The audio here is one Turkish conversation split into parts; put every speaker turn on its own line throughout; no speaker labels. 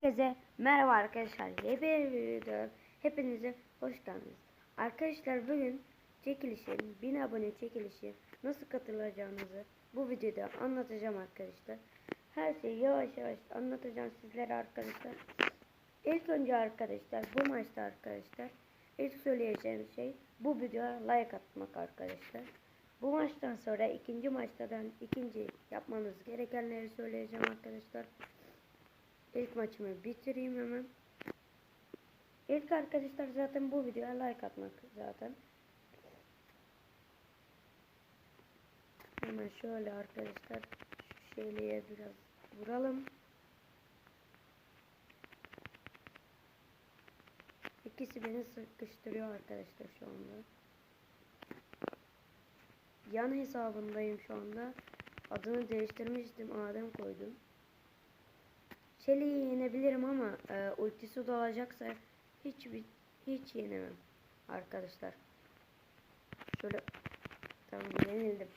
Herkese merhaba arkadaşlar. Yeni bir videoda hepinize hoş geldiniz. Arkadaşlar bugün çekilişin 1000 abone çekilişi nasıl katılacağınızı bu videoda anlatacağım arkadaşlar. Her şeyi yavaş yavaş anlatacağım sizlere arkadaşlar. İlk önce arkadaşlar bu maçta arkadaşlar ilk söyleyeceğim şey bu videoya like atmak arkadaşlar. Bu maçtan sonra ikinci maçtadan ikinci yapmanız gerekenleri söyleyeceğim arkadaşlar. İlk maçımı bitireyim hemen. İlk arkadaşlar zaten bu videoya like atmak zaten. Hemen şöyle arkadaşlar şu şeyliğe biraz vuralım. İkisi beni sıkıştırıyor arkadaşlar şu anda. Yan hesabındayım şu anda. Adını değiştirmiştim. Adem koydum. Shelly'yi yenebilirim ama e, ultisi dolacaksa hiç hiç yenemem arkadaşlar. Şöyle tamam yenildim.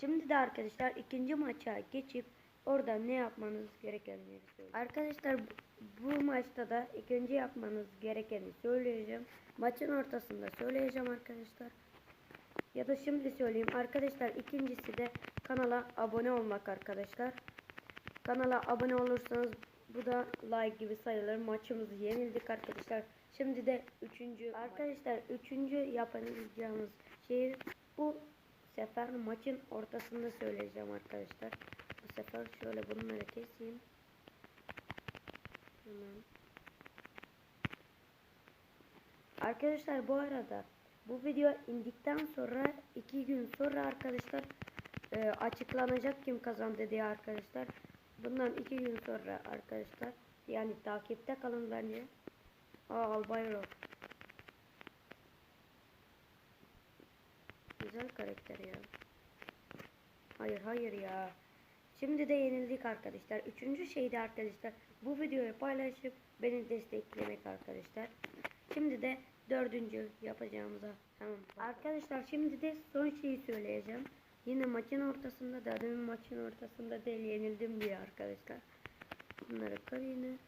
Şimdi de arkadaşlar ikinci maça geçip orada ne yapmanız gerekenleri söyleyeyim. Arkadaşlar bu maçta da ikinci yapmanız gerekeni söyleyeceğim. Maçın ortasında söyleyeceğim arkadaşlar. Ya da şimdi söyleyeyim arkadaşlar ikincisi de kanala abone olmak arkadaşlar. Kanala abone olursanız bu da like gibi sayılır. Maçımızı yenildik arkadaşlar. Şimdi de üçüncü arkadaşlar üçüncü yapacağımız şey bu sefer maçın ortasında söyleyeceğim arkadaşlar. Bu sefer şöyle bunları keseyim. Hemen. Arkadaşlar bu arada bu video indikten sonra iki gün sonra arkadaşlar e, açıklanacak kim kazandı diye arkadaşlar. Bundan iki gün sonra arkadaşlar yani takipte kalın bence. Aa Albayro. Güzel karakter ya. Hayır hayır ya. Şimdi de yenildik arkadaşlar. Üçüncü şeydi arkadaşlar. Bu videoyu paylaşıp beni desteklemek arkadaşlar. Şimdi de dördüncü yapacağımıza tamam. Arkadaşlar şimdi de son şeyi söyleyeceğim. Yine maçın ortasında da demin maçın ortasında değil yenildim diye arkadaşlar. Bunları kır yine.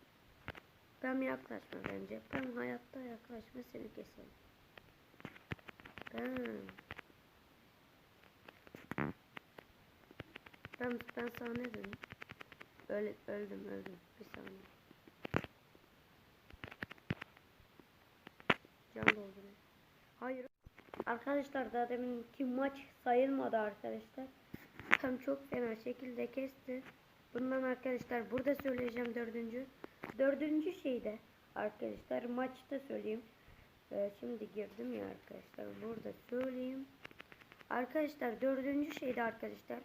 Pem yaklaşma bence. Pem hayatta yaklaşma seni keselim. Pem. Ben ne dedim? Öl, öldüm öldüm. Bir saniye. Can dolduruyor. Hayır. Arkadaşlar daha deminki maç sayılmadı arkadaşlar. Tam çok fena şekilde kesti. Bundan arkadaşlar burada söyleyeceğim dördüncü. Dördüncü şeyde arkadaşlar maçta söyleyeyim. Ee, şimdi girdim ya arkadaşlar burada söyleyeyim. Arkadaşlar dördüncü şeyde arkadaşlar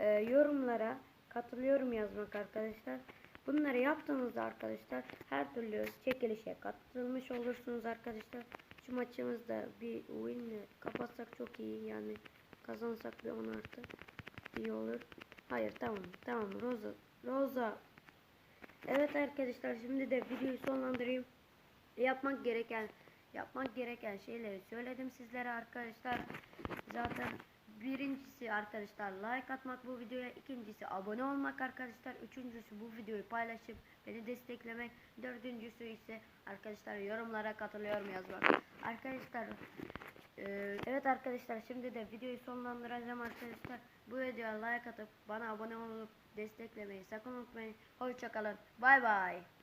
e, yorumlara katılıyorum yazmak arkadaşlar. Bunları yaptığınızda arkadaşlar her türlü çekilişe katılmış olursunuz arkadaşlar. Şu maçımızda bir win kapatsak çok iyi yani kazansak bir 10 artı iyi olur. Hayır tamam tamam Rosa Rosa Evet arkadaşlar şimdi de videoyu sonlandırayım. Yapmak gereken yapmak gereken şeyleri söyledim sizlere arkadaşlar. Zaten birincisi arkadaşlar like atmak bu videoya, ikincisi abone olmak arkadaşlar, üçüncüsü bu videoyu paylaşıp beni desteklemek, dördüncüsü ise arkadaşlar yorumlara katılıyorum yazmak. Arkadaşlar e, evet arkadaşlar şimdi de videoyu sonlandıracağım arkadaşlar. Bu videoya like atıp bana abone olup desteklemeyi sakın unutmayın. Hoşçakalın. Bay bay.